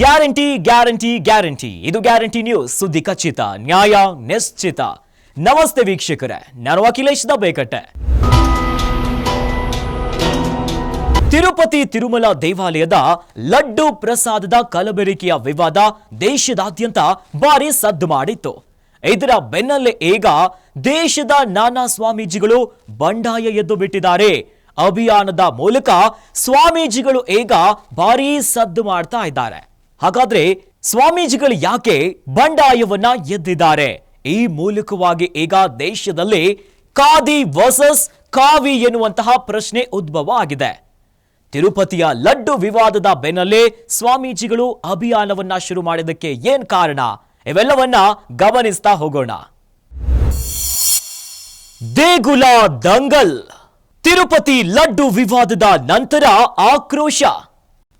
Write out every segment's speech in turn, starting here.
Guarantee guarantee guarantee. ಇದು guarantee news. ಸುದ್ದಿ ಖಚಿತ, ನ್ಯಾಯ ನಿಶ್ಚಿತ. ನಮಸ್ತೆ ವೀಕ್ಷಕರೇ. ನಾನು ಅಖಿಲೇಶ್ ಬೇಕಟ್ಟೆ. ತಿರುಪತಿ ತಿರುಮಲ ದೇವಾಲಯದ ಲಡ್ಡು ಪ್ರಸಾದದ ಕಲಬೆರಿಕೆಯ ವಿವಾದ ದೇಶದಾದ್ಯಂತ ಭಾರಿ ಸದ್ದು ಮಾಡಿತ್ತು. ಇದರ ಬೆನ್ನಲ್ಲೇ ಈಗ ದೇಶದ ನಾನಾ ಸ್ವಾಮೀಜಿಗಳು ಬಂಡಾಯ ಎದ್ದು ಬಿಟ್ಟಿದ್ದಾರೆ. ಅಭಿಯಾನದ ಮೂಲಕ ಸ್ವಾಮೀಜಿಗಳು ಈಗ ಭಾರೀ ಸದ್ದು ಮಾಡ್ತಾ ಇದ್ದಾರೆ. ಹಾಗಾದ್ರೆ ಸ್ವಾಮೀಜಿಗಳು ಯಾಕೆ ಬಂಡಾಯವನ್ನ ಎದ್ದಿದ್ದಾರೆ? ಈ ಮೂಲಕವಾಗಿ ಈಗ ದೇಶದಲ್ಲಿ ಖಾದಿ ವರ್ಸಸ್ ಕಾವಿ ಎನ್ನುವಂತಹ ಪ್ರಶ್ನೆ ಉದ್ಭವ ಆಗಿದೆ. ತಿರುಪತಿಯ ಲಡ್ಡು ವಿವಾದದ ಬೆನ್ನಲ್ಲೇ ಸ್ವಾಮೀಜಿಗಳು ಅಭಿಯಾನವನ್ನ ಶುರು ಮಾಡಿದ್ದಕ್ಕೆ ಏನ್ ಕಾರಣ? ಇವೆಲ್ಲವನ್ನ ಗಮನಿಸ್ತಾ ಹೋಗೋಣ. ದೇಗುಲ ದಂಗಲ್, ತಿರುಪತಿ ಲಡ್ಡು ವಿವಾದದ ನಂತರ ಆಕ್ರೋಶ.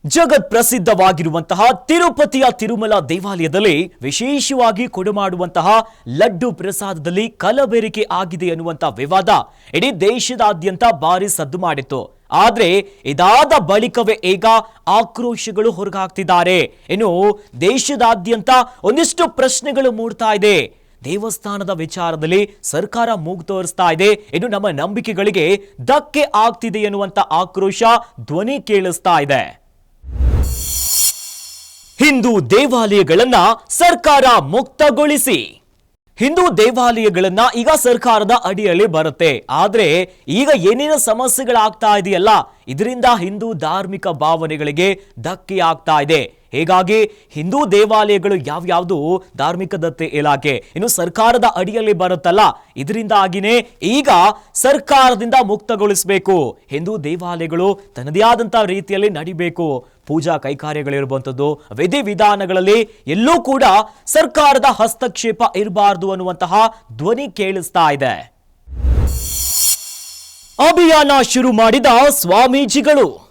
ಜಗತ್ ಪ್ರಸಿದ್ಧವಾಗಿರುವಂತಹ ತಿರುಪತಿಯ ತಿರುಮಲ ದೇವಾಲಯದಲ್ಲಿ ವಿಶೇಷವಾಗಿ ಕೊಡುಮಾಡುವಂತಹ ಲಡ್ಡು ಪ್ರಸಾದದಲ್ಲಿ ಕಲಬೆರಿಕೆ ಆಗಿದೆ ಎನ್ನುವಂತಹ ವಿವಾದ ಇಡೀ ದೇಶದಾದ್ಯಂತ ಭಾರಿ ಸದ್ದು ಮಾಡಿತ್ತು. ಆದ್ರೆ ಇದಾದ ಬಳಿಕವೇ ಈಗ ಆಕ್ರೋಶಗಳು ಹೊರಗಾಗ್ತಿದ್ದಾರೆ. ಇನ್ನು ದೇಶದಾದ್ಯಂತ ಒಂದಿಷ್ಟು ಪ್ರಶ್ನೆಗಳು ಮೂಡ್ತಾ ಇದೆ. ದೇವಸ್ಥಾನದ ವಿಚಾರದಲ್ಲಿ ಸರ್ಕಾರ ಮೂಗು ತೋರಿಸ್ತಾ ಇದೆ. ಇನ್ನು ನಮ್ಮ ನಂಬಿಕೆಗಳಿಗೆ ಧಕ್ಕೆ ಆಗ್ತಿದೆ ಎನ್ನುವಂತ ಆಕ್ರೋಶ ಧ್ವನಿ ಕೇಳಿಸ್ತಾ ಇದೆ. ಹಿಂದೂ ದೇವಾಲಯಗಳನ್ನ ಸರ್ಕಾರ ಮುಕ್ತಗೊಳಿಸಿ. ಹಿಂದೂ ದೇವಾಲಯಗಳನ್ನ ಈಗ ಸರ್ಕಾರದ ಅಡಿಯಲ್ಲಿ ಬರುತ್ತೆ. ಆದ್ರೆ ಈಗ ಏನೇನು ಸಮಸ್ಯೆಗಳಾಗ್ತಾ ಇದೆಯಲ್ಲ, ಇದರಿಂದ ಹಿಂದೂ ಧಾರ್ಮಿಕ ಭಾವನೆಗಳಿಗೆ ಧಕ್ಕೆ ಆಗ್ತಾ ಇದೆ. ಹೀಗಾಗಿ ಹಿಂದೂ ದೇವಾಲಯಗಳು ಯಾವ್ಯಾವುದು ಧಾರ್ಮಿಕ ದತ್ತೆ ಇಲಾಖೆ? ಇನ್ನು ಸರ್ಕಾರದ ಅಡಿಯಲ್ಲಿ ಬರುತ್ತಲ್ಲ ಇದರಿಂದಾಗಿನೇ ಈಗ ಸರ್ಕಾರದಿಂದ ಮುಕ್ತಗೊಳಿಸಬೇಕು. ಹಿಂದೂ ದೇವಾಲಯಗಳು ತನ್ನದೇ ಆದಂತಹ ರೀತಿಯಲ್ಲಿ ನಡಿಬೇಕು. ಪೂಜಾ ಕೈಕಾರ್ಯಗಳಿರುವಂಥದ್ದು, ವಿಧಿವಿಧಾನಗಳಲ್ಲಿ ಎಲ್ಲೂ ಕೂಡ ಸರ್ಕಾರದ ಹಸ್ತಕ್ಷೇಪ ಇರಬಾರದು ಅನ್ನುವಂತಹ ಧ್ವನಿ ಕೇಳಿಸ್ತಾ ಇದೆ. ಅಭಿಯಾನ ಶುರು ಮಾಡಿದ ಸ್ವಾಮೀಜಿಗಳು.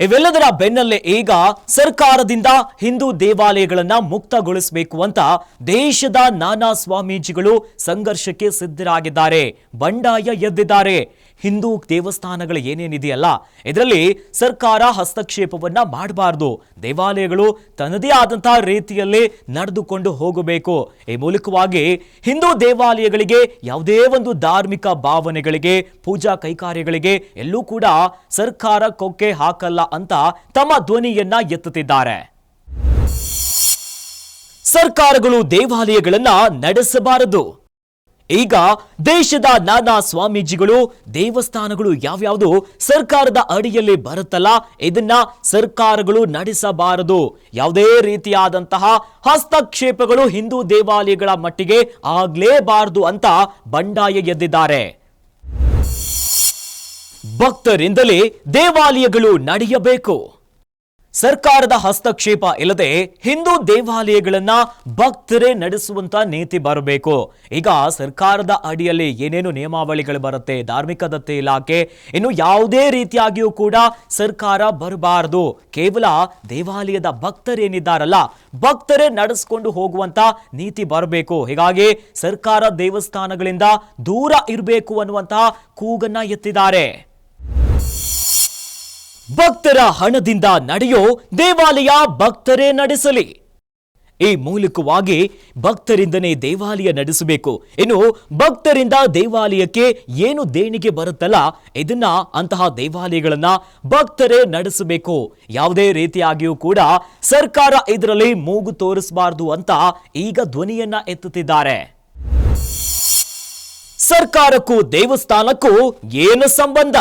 ಇವೆಲ್ಲದರ ಬೆನ್ನಲ್ಲೇ ಈಗ ಸರ್ಕಾರದಿಂದ ಹಿಂದೂ ದೇವಾಲಯಗಳನ್ನ ಮುಕ್ತಗೊಳಿಸಬೇಕು ಅಂತ ದೇಶದ ನಾನಾ ಸ್ವಾಮೀಜಿಗಳು ಸಂಘರ್ಷಕ್ಕೆ ಸಿದ್ಧರಾಗಿದ್ದಾರೆ. ಬಂಡಾಯ ಎದ್ದಿದ್ದಾರೆ. ಹಿಂದೂ ದೇವಸ್ಥಾನಗಳು ಏನೇನಿದೆಯಲ್ಲ, ಇದರಲ್ಲಿ ಸರ್ಕಾರ ಹಸ್ತಕ್ಷೇಪವನ್ನ ಮಾಡಬಾರದು. ದೇವಾಲಯಗಳು ತನ್ನದೇ ಆದಂತಹ ರೀತಿಯಲ್ಲಿ ನಡೆದುಕೊಂಡು ಹೋಗಬೇಕು. ಈ ಮೂಲಕವಾಗಿ ಹಿಂದೂ ದೇವಾಲಯಗಳಿಗೆ ಯಾವುದೇ ಒಂದು ಧಾರ್ಮಿಕ ಭಾವನೆಗಳಿಗೆ, ಪೂಜಾ ಕೈಕಾರ್ಯಗಳಿಗೆ ಎಲ್ಲೂ ಕೂಡ ಸರ್ಕಾರ ಕೊಕ್ಕೆ ಹಾಕಲ್ಲ. ಅಂತ ತಮ್ಮ ಧ್ವನಿಯನ್ನ ಎತ್ತುತ್ತಿದ್ದಾರೆ. ಸರ್ಕಾರಗಳು ದೇವಾಲಯಗಳನ್ನ ನಡೆಸಬಾರದು. ಈಗ ದೇಶದ ನಾನಾ ಸ್ವಾಮೀಜಿಗಳು, ದೇವಸ್ಥಾನಗಳು ಯಾವ್ಯಾವುದು ಸರ್ಕಾರದ ಅಡಿಯಲ್ಲಿ ಬರುತ್ತಲ್ಲ, ಇದನ್ನ ಸರ್ಕಾರಗಳು ನಡೆಸಬಾರದು. ಯಾವುದೇ ರೀತಿಯಾದಂತಹ ಹಸ್ತಕ್ಷೇಪಗಳು ಹಿಂದೂ ದೇವಾಲಯಗಳ ಮಟ್ಟಿಗೆ ಆಗ್ಲೇಬಾರದು ಅಂತ ಬಂಡಾಯ ಎದ್ದಿದ್ದಾರೆ. ಭಕ್ತರಿಂದಲೇ ದೇವಾಲಯಗಳು ನಡೆಯಬೇಕು. ಸರ್ಕಾರದ ಹಸ್ತಕ್ಷೇಪ ಇಲ್ಲದೆ ಹಿಂದೂ ದೇವಾಲಯಗಳನ್ನ ಭಕ್ತರೇ ನಡೆಸುವಂತ ನೀತಿ ಬರಬೇಕು. ಈಗ ಸರ್ಕಾರದ ಅಡಿಯಲ್ಲಿ ಏನೇನು ನಿಯಮಾವಳಿಗಳು ಬರುತ್ತೆ, ಧಾರ್ಮಿಕ ದತ್ತೆ ಇಲಾಖೆ ಇನ್ನು ಯಾವುದೇ ರೀತಿಯಾಗಿಯೂ ಕೂಡ ಸರ್ಕಾರ ಬರಬಾರದು. ಕೇವಲ ದೇವಾಲಯದ ಭಕ್ತರೇನಿದ್ದಾರಲ್ಲ ಭಕ್ತರೇ ನಡೆಸ್ಕೊಂಡು ಹೋಗುವಂತ ನೀತಿ ಬರಬೇಕು. ಹೀಗಾಗಿ ಸರ್ಕಾರ ದೇವಸ್ಥಾನಗಳಿಂದ ದೂರ ಇರಬೇಕು ಅನ್ನುವಂತಹ ಕೂಗನ್ನ ಎತ್ತಿದ್ದಾರೆ. ಭಕ್ತರ ಹಣದಿಂದ ನಡೆಯೋ ದೇವಾಲಯ ಭಕ್ತರೇ ನಡೆಸಲಿ. ಈ ಮೂಲಕವಾಗಿ ಭಕ್ತರಿಂದನೇ ದೇವಾಲಯ ನಡೆಸಬೇಕು. ಇನ್ನು ಭಕ್ತರಿಂದ ದೇವಾಲಯಕ್ಕೆ ಏನು ದೇಣಿಗೆ ಬರುತ್ತಲ್ಲ, ಇದನ್ನ ಅಂತಹ ದೇವಾಲಯಗಳನ್ನ ಭಕ್ತರೇ ನಡೆಸಬೇಕು. ಯಾವುದೇ ರೀತಿಯಾಗಿಯೂ ಕೂಡ ಸರ್ಕಾರ ಇದರಲ್ಲಿ ಮೂಗು ತೋರಿಸಬಾರದು ಅಂತ ಈಗ ಧ್ವನಿಯನ್ನ ಎತ್ತುತ್ತಿದ್ದಾರೆ. ಸರ್ಕಾರಕ್ಕೂ ದೇವಸ್ಥಾನಕ್ಕೂ ಏನು ಸಂಬಂಧ?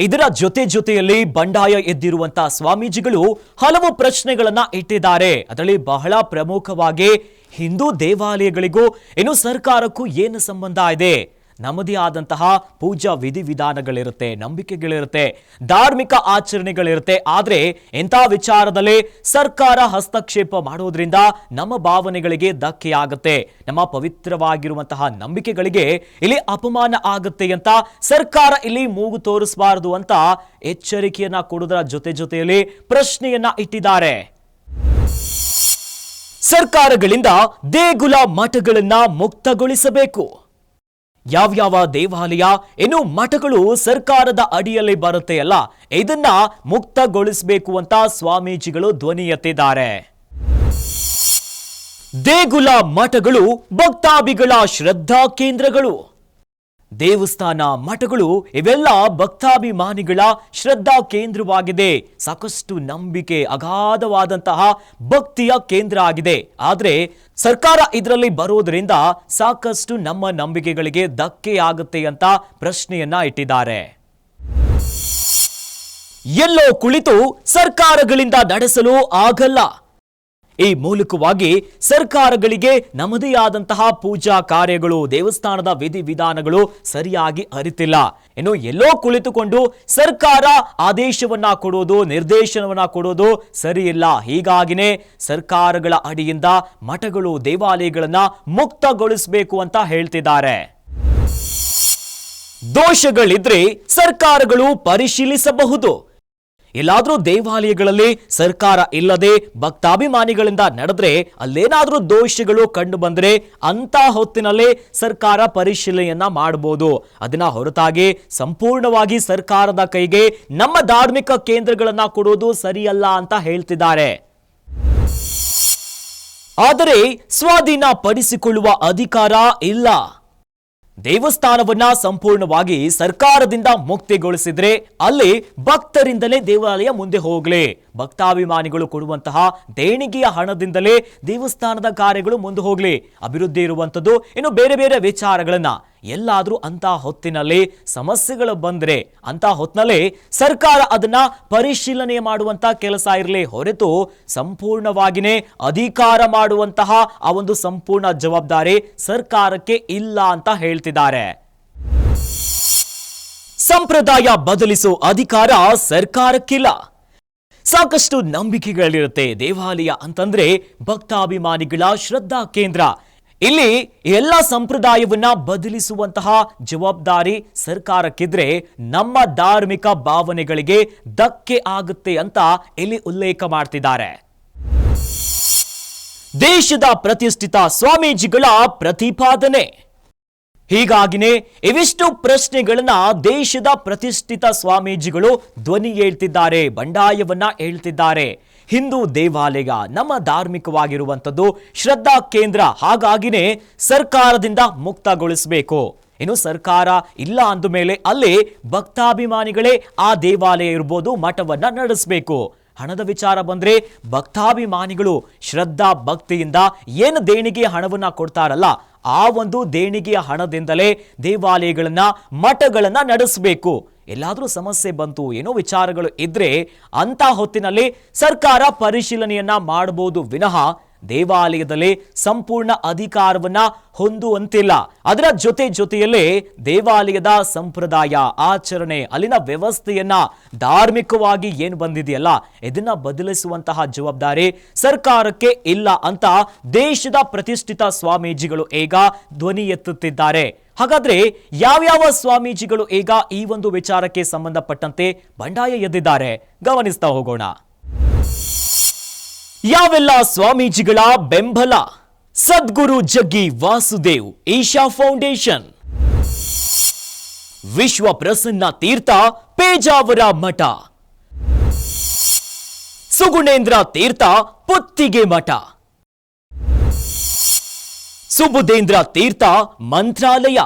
ಇದರ ಜೊತೆ ಜೊತೆಯಲ್ಲಿ ಬಂಡಾಯ ಎದ್ದಿರುವಂತ ಸ್ವಾಮೀಜಿಗಳು ಹಲವು ಪ್ರಶ್ನೆಗಳನ್ನ ಇಟ್ಟಿದ್ದಾರೆ. ಅದರಲ್ಲಿ ಬಹಳ ಪ್ರಮುಖವಾಗಿ ಹಿಂದೂ ದೇವಾಲಯಗಳಿಗೂ, ಇನ್ನು ಸರ್ಕಾರಕ್ಕೂ ಏನು ಸಂಬಂಧ ಇದೆ? ನಮ್ಮದೇ ಆದಂತಹ ಪೂಜಾ ವಿಧಿವಿಧಾನಗಳಿರುತ್ತೆ, ನಂಬಿಕೆಗಳಿರುತ್ತೆ, ಧಾರ್ಮಿಕ ಆಚರಣೆಗಳಿರುತ್ತೆ. ಆದರೆ ಎಂಥ ವಿಚಾರದಲ್ಲಿ ಸರ್ಕಾರ ಹಸ್ತಕ್ಷೇಪ ಮಾಡೋದ್ರಿಂದ ನಮ್ಮ ಭಾವನೆಗಳಿಗೆ ಧಕ್ಕೆಯಾಗುತ್ತೆ. ನಮ್ಮ ಪವಿತ್ರವಾಗಿರುವಂತಹ ನಂಬಿಕೆಗಳಿಗೆ ಇಲ್ಲಿ ಅಪಮಾನ ಆಗುತ್ತೆ ಅಂತ ಸರ್ಕಾರ ಇಲ್ಲಿ ಮೂಗು ತೋರಿಸಬಾರದು ಅಂತ ಎಚ್ಚರಿಕೆಯನ್ನ ಕೊಡುವುದರ ಜೊತೆ ಜೊತೆಯಲ್ಲಿ ಪ್ರಶ್ನೆಯನ್ನ ಇಟ್ಟಿದ್ದಾರೆ. ಸರ್ಕಾರಗಳಿಂದ ದೇಗುಲ ಮಠಗಳನ್ನ ಮುಕ್ತಗೊಳಿಸಬೇಕು. ಯಾವ್ಯಾವ ದೇವಾಲಯ ಇನ್ನು ಮಠಗಳು ಸರ್ಕಾರದ ಅಡಿಯಲ್ಲಿ ಬರುತ್ತೆ ಅಲ್ಲ, ಇದನ್ನ ಮುಕ್ತಗೊಳಿಸಬೇಕು ಅಂತ ಸ್ವಾಮೀಜಿಗಳು ಧ್ವನಿ ಎತ್ತಿದ್ದಾರೆ. ದೇಗುಲ ಮಠಗಳು ಭಕ್ತಾಭಿಗಳ ಶ್ರದ್ಧಾ ಕೇಂದ್ರಗಳು. ದೇವಸ್ಥಾನ ಮಠಗಳು ಇವೆಲ್ಲ ಭಕ್ತಾಭಿಮಾನಿಗಳ ಶ್ರದ್ಧಾ ಕೇಂದ್ರವಾಗಿದೆ. ಸಾಕಷ್ಟು ನಂಬಿಕೆ ಅಗಾಧವಾದಂತಹ ಭಕ್ತಿಯ ಕೇಂದ್ರ ಆಗಿದೆ. ಆದರೆ ಸರ್ಕಾರ ಇದರಲ್ಲಿ ಬರೋದರಿಂದ ಸಾಕಷ್ಟು ನಮ್ಮ ನಂಬಿಕೆಗಳಿಗೆ ಧಕ್ಕೆ ಆಗುತ್ತೆ ಅಂತ ಪ್ರಶ್ನೆಯನ್ನ ಇಟ್ಟಿದ್ದಾರೆ. ಎಲ್ಲೋ ಕುಳಿತು ಸರ್ಕಾರಗಳಿಂದ ನಡೆಸಲು ಆಗಲ್ಲ. ಈ ಮೂಲಕವಾಗಿ ಸರ್ಕಾರಗಳಿಗೆ ನಮ್ಮದೇ ಆದಂತಹ ಪೂಜಾ ಕಾರ್ಯಗಳು, ದೇವಸ್ಥಾನದ ವಿಧಿವಿಧಾನಗಳು ಸರಿಯಾಗಿ ಅರಿತಿಲ್ಲ. ಇನ್ನು ಎಲ್ಲೋ ಕುಳಿತುಕೊಂಡು ಸರ್ಕಾರ ಆದೇಶವನ್ನ ಕೊಡೋದು, ನಿರ್ದೇಶನವನ್ನ ಕೊಡೋದು ಸರಿಯಿಲ್ಲ. ಹೀಗಾಗಿನೇ ಸರ್ಕಾರಗಳ ಅಡಿಯಿಂದ ಮಠಗಳು, ದೇವಾಲಯಗಳನ್ನ ಮುಕ್ತಗೊಳಿಸಬೇಕು ಅಂತ ಹೇಳ್ತಿದ್ದಾರೆ. ದೋಷಗಳಿದ್ರೆ ಸರ್ಕಾರಗಳು ಪರಿಶೀಲಿಸಬಹುದು. ಎಲ್ಲಾದ್ರೂ ದೇವಾಲಯಗಳಲ್ಲಿ ಸರ್ಕಾರ ಇಲ್ಲದೆ ಭಕ್ತಾಭಿಮಾನಿಗಳಿಂದ ನಡೆದ್ರೆ ಅಲ್ಲೇನಾದರೂ ದೋಷಗಳು ಕಂಡು ಬಂದರೆ ಅಂತ ಹೊತ್ತಿನಲ್ಲೇ ಸರ್ಕಾರ ಪರಿಶೀಲನೆಯನ್ನ ಮಾಡಬಹುದು ಅದನ್ನ ಹೊರತಾಗಿ ಸಂಪೂರ್ಣವಾಗಿ ಸರ್ಕಾರದ ಕೈಗೆ ನಮ್ಮ ಧಾರ್ಮಿಕ ಕೇಂದ್ರಗಳನ್ನ ಕೊಡುವುದು ಸರಿಯಲ್ಲ ಅಂತ ಹೇಳ್ತಿದ್ದಾರೆ. ಆದರೆ ಸ್ವಾಧೀನ ಪಡಿಸಿಕೊಳ್ಳುವ ಅಧಿಕಾರ ಇಲ್ಲ. ದೇವಸ್ಥಾನವನ್ನ ಸಂಪೂರ್ಣವಾಗಿ ಸರ್ಕಾರದಿಂದ ಮುಕ್ತಿಗೊಳಿಸಿದ್ರೆ ಅಲ್ಲಿ ಭಕ್ತರಿಂದಲೇ ದೇವಾಲಯ ಮುಂದೆ ಹೋಗಲಿ. ಭಕ್ತಾಭಿಮಾನಿಗಳು ಕೊಡುವಂತಹ ದೇಣಿಗೆಯ ಹಣದಿಂದಲೇ ದೇವಸ್ಥಾನದ ಕಾರ್ಯಗಳು ಮುಂದೆ ಹೋಗಲಿ. ಅಭಿವೃದ್ಧಿ ಇರುವಂಥದ್ದು ಇನ್ನು ಬೇರೆ ಬೇರೆ ವಿಚಾರಗಳನ್ನ. ಎಲ್ಲಾದ್ರೂ ಅಂತ ಹೊತ್ತಿನಲ್ಲಿ ಸಮಸ್ಯೆಗಳು ಬಂದ್ರೆ ಅಂತ ಹೊತ್ತಿನಲ್ಲಿ ಸರ್ಕಾರ ಅದನ್ನ ಪರಿಶೀಲನೆ ಮಾಡುವಂಥ ಕೆಲಸ ಇರಲಿ ಹೊರತು ಸಂಪೂರ್ಣವಾಗಿನೇ ಅಧಿಕಾರ ಮಾಡುವಂತಹ ಆ ಒಂದು ಸಂಪೂರ್ಣ ಜವಾಬ್ದಾರಿ ಸರ್ಕಾರಕ್ಕೆ ಇಲ್ಲ ಅಂತ ಹೇಳ್ತಿದ್ದಾರೆ. ಸಂಪ್ರದಾಯ ಬದಲಿಸೋ ಅಧಿಕಾರ ಸರ್ಕಾರಕ್ಕಿಲ್ಲ. ಸಾಕಷ್ಟು ನಂಬಿಕೆಗಳಿರುತ್ತೆ ದೇವಾಲಯ ಅಂತಂದ್ರೆ ಭಕ್ತಾಭಿಮಾನಿಗಳ ಶ್ರದ್ಧಾ ಕೇಂದ್ರ. ಇಲ್ಲಿ ಎಲ್ಲ ಸಂಪ್ರದಾಯವನ್ನ ಬದಲಿಸುವಂತಹ ಜವಾಬ್ದಾರಿ ಸರ್ಕಾರಕ್ಕಿದ್ರೆ ನಮ್ಮ ಧಾರ್ಮಿಕ ಭಾವನೆಗಳಿಗೆ ಧಕ್ಕೆ ಆಗುತ್ತೆ ಅಂತ ಇಲ್ಲಿ ಉಲ್ಲೇಖ ಮಾಡ್ತಿದ್ದಾರೆ. ದೇಶದ ಪ್ರತಿಷ್ಠಿತ ಸ್ವಾಮೀಜಿಗಳ ಪ್ರತಿಪಾದನೆ. ಹೀಗಾಗಿನೇ ಇವಿಷ್ಟು ಪ್ರಶ್ನೆಗಳನ್ನ ದೇಶದ ಪ್ರತಿಷ್ಠಿತ ಸ್ವಾಮೀಜಿಗಳು ಧ್ವನಿ ಹೇಳ್ತಿದ್ದಾರೆ, ಬಂಡಾಯವನ್ನ ಹೇಳ್ತಿದ್ದಾರೆ. ಹಿಂದೂ ದೇವಾಲಯ ನಮ್ಮ ಧಾರ್ಮಿಕವಾಗಿರುವಂಥದ್ದು ಶ್ರದ್ಧಾ ಕೇಂದ್ರ. ಹಾಗಾಗಿನೇ ಸರ್ಕಾರದಿಂದ ಮುಕ್ತಗೊಳಿಸಬೇಕು. ಇನ್ನು ಸರ್ಕಾರ ಇಲ್ಲ ಅಂದ ಮೇಲೆ ಅಲ್ಲಿ ಭಕ್ತಾಭಿಮಾನಿಗಳೇ ಆ ದೇವಾಲಯ ಇರ್ಬೋದು ಮಠವನ್ನ ನಡೆಸಬೇಕು. ಹಣದ ವಿಚಾರ ಬಂದರೆ ಭಕ್ತಾಭಿಮಾನಿಗಳು ಶ್ರದ್ಧಾ ಭಕ್ತಿಯಿಂದ ಏನು ದೇಣಿಗೆ ಹಣವನ್ನು ಕೊಡ್ತಾರಲ್ಲ ಆ ಒಂದು ದೇಣಿಗೆಯ ಹಣದಿಂದಲೇ ದೇವಾಲಯಗಳನ್ನು, ಮಠಗಳನ್ನು ನಡೆಸಬೇಕು. ಎಲ್ಲಾದ್ರೂ ಸಮಸ್ಯೆ ಬಂತು, ಏನೋ ವಿಚಾರಗಳು ಇದ್ರೆ ಅಂತ ಹೊತ್ತಿನಲ್ಲಿ ಸರ್ಕಾರ ಪರಿಶೀಲನೆಯನ್ನ ಮಾಡಬಹುದು ವಿನಃ ದೇವಾಲಯದಲ್ಲಿ ಸಂಪೂರ್ಣ ಅಧಿಕಾರವನ್ನ ಹೊಂದುವಂತಿಲ್ಲ. ಅದರ ಜೊತೆ ಜೊತೆಯಲ್ಲೇ ದೇವಾಲಯದ ಸಂಪ್ರದಾಯ, ಆಚರಣೆ, ಅಲ್ಲಿನ ವ್ಯವಸ್ಥೆಯನ್ನ ಧಾರ್ಮಿಕವಾಗಿ ಏನು ಬಂದಿದೆಯಲ್ಲ, ಇದನ್ನ ಬದಲಿಸುವಂತಹ ಜವಾಬ್ದಾರಿ ಸರ್ಕಾರಕ್ಕೆ ಇಲ್ಲ ಅಂತ ದೇಶದ ಪ್ರತಿಷ್ಠಿತ ಸ್ವಾಮೀಜಿಗಳು ಈಗ ಧ್ವನಿ ಎತ್ತುತ್ತಿದ್ದಾರೆ. ಹಾಗಾದ್ರೆ ಯಾವ್ಯಾವ ಸ್ವಾಮೀಜಿಗಳು ಈಗ ಈ ಒಂದು ವಿಚಾರಕ್ಕೆ ಸಂಬಂಧಪಟ್ಟಂತೆ ಬಂಡಾಯ ಎದ್ದಿದ್ದಾರೆ? ಗಮನಿಸ್ತಾ ಹೋಗೋಣ. ಯಾವೆಲ್ಲ ಸ್ವಾಮೀಜಿಗಳ ಬೆಂಬಲ? ಸದ್ಗುರು ಜಗ್ಗಿ ವಾಸುದೇವ್, ಈಶಾ ಫೌಂಡೇಶನ್. ವಿಶ್ವ ಪ್ರಸನ್ನ ತೀರ್ಥ ಪೇಜಾವರ ಮಠ. ಸುಗುಣೇಂದ್ರ ತೀರ್ಥ ಪುತ್ತಿಗೆ ಮಠ. ಸುಬುಧೇಂದ್ರ ತೀರ್ಥ ಮಂತ್ರಾಲಯ.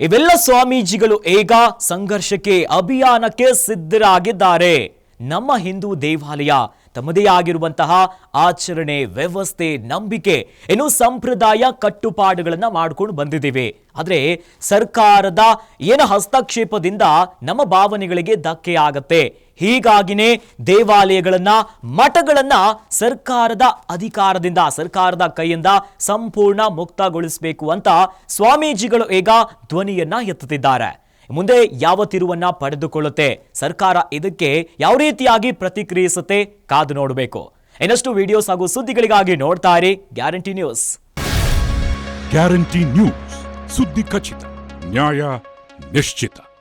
ಇವೆಲ್ಲ ಸ್ವಾಮೀಜಿಗಳು ಈಗ ಸಂಘರ್ಷಕ್ಕೆ ಅಭಿಯಾನಕ್ಕೆ ಸಿದ್ಧರಾಗಿದ್ದಾರೆ. ನಮ್ಮ ಹಿಂದೂ ದೇವಾಲಯ ತಮ್ಮದೇ ಆಗಿರುವಂತಹ ಆಚರಣೆ, ವ್ಯವಸ್ಥೆ, ನಂಬಿಕೆ ಇನ್ನು ಸಂಪ್ರದಾಯ ಕಟ್ಟುಪಾಡುಗಳನ್ನ ಮಾಡ್ಕೊಂಡು ಬಂದಿದ್ದೀವಿ. ಆದ್ರೆ ಸರ್ಕಾರದ ಏನು ಹಸ್ತಕ್ಷೇಪದಿಂದ ನಮ್ಮ ಭಾವನೆಗಳಿಗೆ ಧಕ್ಕೆ ಆಗತ್ತೆ. ಹೀಗಾಗಿನೇ ದೇವಾಲಯಗಳನ್ನ, ಮಠಗಳನ್ನ ಸರ್ಕಾರದ ಅಧಿಕಾರದಿಂದ, ಸರ್ಕಾರದ ಕೈಯಿಂದ ಸಂಪೂರ್ಣ ಮುಕ್ತಗೊಳಿಸಬೇಕು ಅಂತ ಸ್ವಾಮೀಜಿಗಳು ಈಗ ಧ್ವನಿಯನ್ನ ಎತ್ತುತ್ತಿದ್ದಾರೆ. ಮುಂದೆ ಯಾವ ತಿರುವನ್ನ ಪಡೆದುಕೊಳ್ಳುತ್ತೆ? ಸರ್ಕಾರ ಇದಕ್ಕೆ ಯಾವ ರೀತಿಯಾಗಿ ಪ್ರತಿಕ್ರಿಯಿಸುತ್ತೆ? ಕಾದು ನೋಡಬೇಕು. ಇನ್ನಷ್ಟು ವಿಡಿಯೋಸ್ ಹಾಗೂ ಸುದ್ದಿಗಳಿಗಾಗಿ ನೋಡ್ತಾ ಇರಿ ಗ್ಯಾರಂಟಿ ನ್ಯೂಸ್ ಗ್ಯಾರಂಟಿ ನ್ಯೂಸ್ ಸುದ್ದಿ ಖಚಿತ, ನ್ಯಾಯ ನಿಶ್ಚಿತ.